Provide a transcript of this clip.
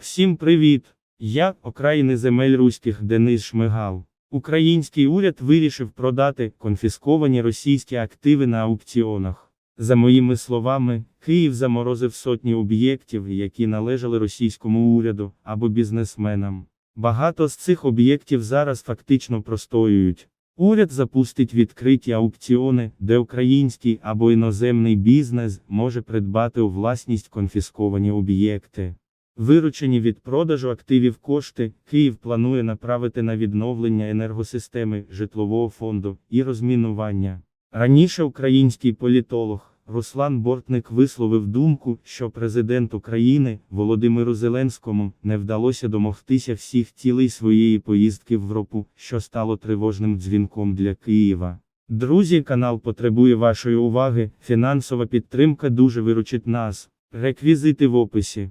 Всім привіт! Я, окраїни земель руських Денис Шмигал. Український уряд вирішив продати конфісковані російські активи на аукціонах. За моїми словами, Київ заморозив сотні об'єктів, які належали російському уряду або бізнесменам. Багато з цих об'єктів зараз фактично простоюють. Уряд запустить відкриті аукціони, де український або іноземний бізнес може придбати у власність конфісковані об'єкти. Виручені від продажу активів кошти, Київ планує направити на відновлення енергосистеми, житлового фонду і розмінування. Раніше український політолог Руслан Бортник висловив думку, що президент України Володимиру Зеленському не вдалося домогтися всіх цілей своєї поїздки в Європу, що стало тривожним дзвінком для Києва. Друзі, канал потребує вашої уваги. Фінансова підтримка дуже виручить нас. Реквізити в описі.